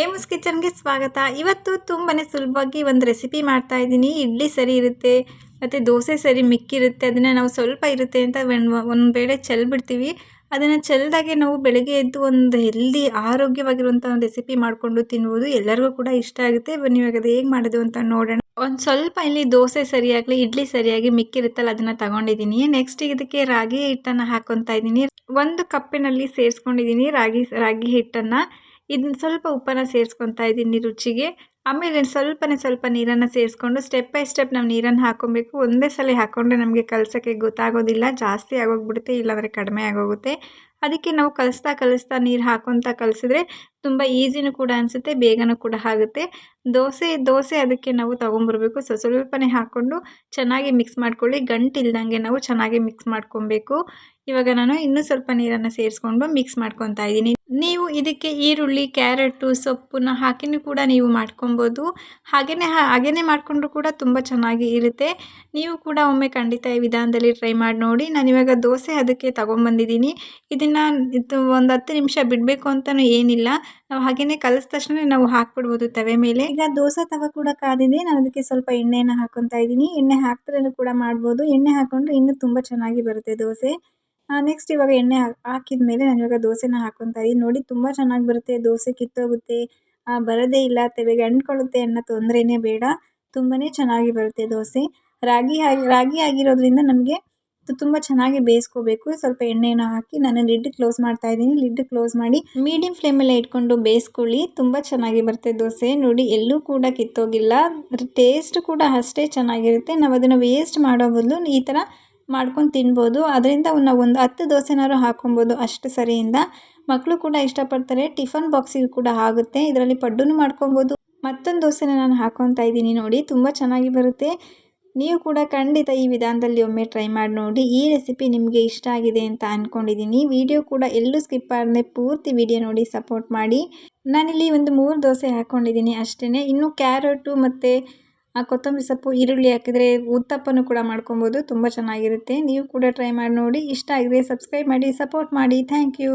ಏಮಸ್ ಕಿಚನ್ಗೆ ಸ್ವಾಗತ. ಇವತ್ತು ತುಂಬಾ ಸುಲಭವಾಗಿ ಒಂದು ರೆಸಿಪಿ ಮಾಡ್ತಾ ಇದ್ದೀನಿ. ಇಡ್ಲಿ ಸರಿ ಇರುತ್ತೆ, ಮತ್ತು ದೋಸೆ ಸರಿ ಮಿಕ್ಕಿರುತ್ತೆ, ಅದನ್ನು ನಾವು ಸ್ವಲ್ಪ ಇರುತ್ತೆ ಅಂತ ಒಂದು ವೇಳೆ ಚೆಲ್ಬಿಡ್ತೀವಿ ಅದನ್ನು ಚೆಲ್ದಾಗೆ ನಾವು ಬೆಳಗ್ಗೆ ಎದ್ದು ಒಂದು ಹೆಲ್ದಿ ಆರೋಗ್ಯವಾಗಿರುವಂಥ ಒಂದು ರೆಸಿಪಿ ಮಾಡಿಕೊಂಡು ತಿನ್ಬೋದು. ಎಲ್ಲರಿಗೂ ಕೂಡ ಇಷ್ಟ ಆಗುತ್ತೆ. ಬನ್ನಿ, ಇವಾಗ ಅದು ಹೇಗೆ ಮಾಡೋದು ಅಂತ ನೋಡೋಣ. ಒಂದು ಸ್ವಲ್ಪ ಇಲ್ಲಿ ದೋಸೆ ಸರಿಯಾಗಲಿ, ಇಡ್ಲಿ ಸರಿಯಾಗಿ ಮಿಕ್ಕಿರುತ್ತಲ್ಲ, ಅದನ್ನು ತಗೊಂಡಿದ್ದೀನಿ. ನೆಕ್ಸ್ಟ್ ಇದಕ್ಕೆ ರಾಗಿ ಹಿಟ್ಟನ್ನು ಹಾಕೊತಾ ಇದ್ದೀನಿ. ಒಂದು ಕಪ್ಪಿನಲ್ಲಿ ಸೇರಿಸ್ಕೊಂಡಿದ್ದೀನಿ ರಾಗಿ ರಾಗಿ ಹಿಟ್ಟನ್ನು. ಇದನ್ನ ಸ್ವಲ್ಪ ಉಪ್ಪನ್ನು ಸೇರಿಸ್ಕೊತಾ ಇದ್ದೀನಿ ರುಚಿಗೆ. ಆಮೇಲೆ ಸ್ವಲ್ಪನೇ ಸ್ವಲ್ಪ ನೀರನ್ನು ಸೇರಿಸ್ಕೊಂಡು ಸ್ಟೆಪ್ ಬೈ ಸ್ಟೆಪ್ ನಾವು ನೀರನ್ನು ಹಾಕ್ಕೊಬೇಕು ಒಂದೇ ಸಲ ಹಾಕ್ಕೊಂಡ್ರೆ ನಮಗೆ ಕಲಸೋಕ್ಕೆ ಗೊತ್ತಾಗೋದಿಲ್ಲ, ಜಾಸ್ತಿ ಆಗೋಗ್ಬಿಡುತ್ತೆ ಇಲ್ಲಾಂದರೆ ಕಡಿಮೆ ಆಗೋಗುತ್ತೆ. ಅದಕ್ಕೆ ನಾವು ಕಲಿಸ್ತಾ ಕಲಿಸ್ತಾ ನೀರು ಹಾಕೊತಾ ಕಲಿಸಿದ್ರೆ ತುಂಬ ಈಸಿನೂ ಕೂಡ ಅನಿಸುತ್ತೆ, ಬೇಗನೂ ಕೂಡ ಆಗುತ್ತೆ. ದೋಸೆ ದೋಸೆ ಅದಕ್ಕೆ ನಾವು ತೊಗೊಂಬರ್ಬೇಕು. ಸೊ, ಸ್ವಲ್ಪನೇ ಹಾಕ್ಕೊಂಡು ಚೆನ್ನಾಗಿ ಮಿಕ್ಸ್ ಮಾಡ್ಕೊಳ್ಳಿ. ಗಂಟಿಲ್ದಂಗೆ ನಾವು ಚೆನ್ನಾಗಿ ಮಿಕ್ಸ್ ಮಾಡ್ಕೊಬೇಕು. ಇವಾಗ ನಾನು ಇನ್ನೂ ಸ್ವಲ್ಪ ನೀರನ್ನು ಸೇರಿಸ್ಕೊಂಡು ಮಿಕ್ಸ್ ಮಾಡ್ಕೊತಾ ಇದ್ದೀನಿ. ನೀವು ಇದಕ್ಕೆ ಈರುಳ್ಳಿ, ಕ್ಯಾರೆಟು, ಸೊಪ್ಪನ್ನ ಹಾಕಿನೂ ಕೂಡ ನೀವು ಮಾಡ್ಕೊಬೋದು. ಹಾಗೆಯೇ ಹಾಗೆಯೇ ಮಾಡಿಕೊಂಡ್ರು ಕೂಡ ತುಂಬ ಚೆನ್ನಾಗಿ ಇರುತ್ತೆ. ನೀವು ಕೂಡ ಒಮ್ಮೆ ಖಂಡಿತ ಈ ವಿಧಾನದಲ್ಲಿ ಟ್ರೈ ಮಾಡಿ ನೋಡಿ. ನಾನು ಇವಾಗ ದೋಸೆ ಅದಕ್ಕೆ ತೊಗೊಂಬಂದಿದ್ದೀನಿ. ಇದನ್ನು ಇದು ಒಂದು ಹತ್ತು ನಿಮಿಷ ಬಿಡಬೇಕು ಅಂತಲೂ ಏನಿಲ್ಲ. ನಾವು ಹಾಗೆಯೇ ಕಲಸ್ ತಕ್ಷಣ ನಾವು ಹಾಕ್ಬಿಡ್ಬೋದು ತವೆ ಮೇಲೆ. ಈಗ ದೋಸೆ ತವ ಕೂಡ ಕಾದಿದೆ. ನಾನು ಅದಕ್ಕೆ ಸ್ವಲ್ಪ ಎಣ್ಣೆಯನ್ನು ಹಾಕೊತಾ ಇದ್ದೀನಿ. ಎಣ್ಣೆ ಹಾಕ್ದ್ರೂ ಕೂಡ ಮಾಡ್ಬೋದು. ಎಣ್ಣೆ ಹಾಕೊಂಡ್ರೆ ಇನ್ನೂ ತುಂಬ ಚೆನ್ನಾಗಿ ಬರುತ್ತೆ ದೋಸೆ. ನೆಕ್ಸ್ಟ್ ಇವಾಗ ಎಣ್ಣೆ ಹಾಕಿದ ಮೇಲೆ ನಾನು ಇವಾಗ ದೋಸೆನ ಹಾಕೊತಾ ಇದ್ದೀನಿ. ನೋಡಿ ತುಂಬ ಚೆನ್ನಾಗಿ ಬರುತ್ತೆ. ದೋಸೆ ಕಿತ್ತೋಗುತ್ತೆ. ಬರೋದೇ ಇಲ್ಲ. ತವೆಗೆ ಅಂಟ್ಕೊಳ್ಳುತ್ತೆ ಅನ್ನೋ ತೊಂದರೆನೇ ಬೇಡ. ತುಂಬಾ ಚೆನ್ನಾಗಿ ಬರುತ್ತೆ ದೋಸೆ. ರಾಗಿ ರಾಗಿ ಆಗಿರೋದ್ರಿಂದ ನಮಗೆ ತುಂಬ ಚೆನ್ನಾಗಿ ಬೇಯಿಸ್ಕೋಬೇಕು. ಸ್ವಲ್ಪ ಎಣ್ಣೆನ ಹಾಕಿ ನಾನು ಲಿಡ್ ಕ್ಲೋಸ್ ಮಾಡ್ತಾ ಇದ್ದೀನಿ. ಲಿಡ್ ಕ್ಲೋಸ್ ಮಾಡಿ ಮೀಡಿಯಂ ಫ್ಲೇಮಲ್ಲೇ ಇಟ್ಕೊಂಡು ಬೇಯಿಸ್ಕೊಳ್ಳಿ. ತುಂಬ ಚೆನ್ನಾಗಿ ಬರುತ್ತೆ ದೋಸೆ. ನೋಡಿ, ಎಲ್ಲೂ ಕೂಡ ಕಿತ್ತೋಗಿಲ್ಲ. ಟೇಸ್ಟ್ ಕೂಡ ಅಷ್ಟೇ ಚೆನ್ನಾಗಿರುತ್ತೆ. ನಾವು ಅದನ್ನು ವೇಸ್ಟ್ ಮಾಡೋ ಬದಲು ಈ ಥರ ಮಾಡ್ಕೊಂಡು ತಿನ್ಬೋದು. ಅದರಿಂದ ನಾವು ಒಂದು ಹತ್ತು ದೋಸೆನಾದ್ರು ಹಾಕೊಬೋದು ಅಷ್ಟು ಸರಿಯಿಂದ. ಮಕ್ಕಳು ಕೂಡ ಇಷ್ಟಪಡ್ತಾರೆ. ಟಿಫನ್ ಬಾಕ್ಸಿಗೆ ಕೂಡ ಆಗುತ್ತೆ. ಇದರಲ್ಲಿ ಪಡ್ಡೂ ಮಾಡ್ಕೊಬೋದು. ಮತ್ತೊಂದು ದೋಸೆನ ನಾನು ಹಾಕೊತಾ ಇದ್ದೀನಿ ನೋಡಿ. ತುಂಬ ಚೆನ್ನಾಗಿ ಬರುತ್ತೆ. ನೀವು ಕೂಡ ಖಂಡಿತ ಈ ವಿಧಾನದಲ್ಲಿ ಒಮ್ಮೆ ಟ್ರೈ ಮಾಡಿ ನೋಡಿ, ಈ ರೆಸಿಪಿ ನಿಮಗೆ ಇಷ್ಟ ಆಗಿದೆ ಅಂತ ಅಂದ್ಕೊಂಡಿದ್ದೀನಿ ವಿಡಿಯೋ ಕೂಡ ಎಲ್ಲೂ ಸ್ಕಿಪ್ ಆಗದೆ ಪೂರ್ತಿ ವಿಡಿಯೋ ನೋಡಿ ಸಪೋರ್ಟ್ ಮಾಡಿ. ನಾನಿಲ್ಲಿ ಒಂದು ಮೂರು ದೋಸೆ ಹಾಕ್ಕೊಂಡಿದ್ದೀನಿ ಅಷ್ಟೇ ಇನ್ನು ಕ್ಯಾರೆಟು ಮತ್ತು ಕೊತ್ತಂಬರಿ ಸೊಪ್ಪು, ಈರುಳ್ಳಿ ಹಾಕಿದರೆ ಉತ್ತಪ್ಪನೂ ಕೂಡ ಮಾಡ್ಕೊಬೋದು. ತುಂಬ ಚೆನ್ನಾಗಿರುತ್ತೆ. ನೀವು ಕೂಡ ಟ್ರೈ ಮಾಡಿ ನೋಡಿ. ಇಷ್ಟ ಆಗಿದೆ ಸಬ್ಸ್ಕ್ರೈಬ್ ಮಾಡಿ ಸಪೋರ್ಟ್ ಮಾಡಿ. Thank you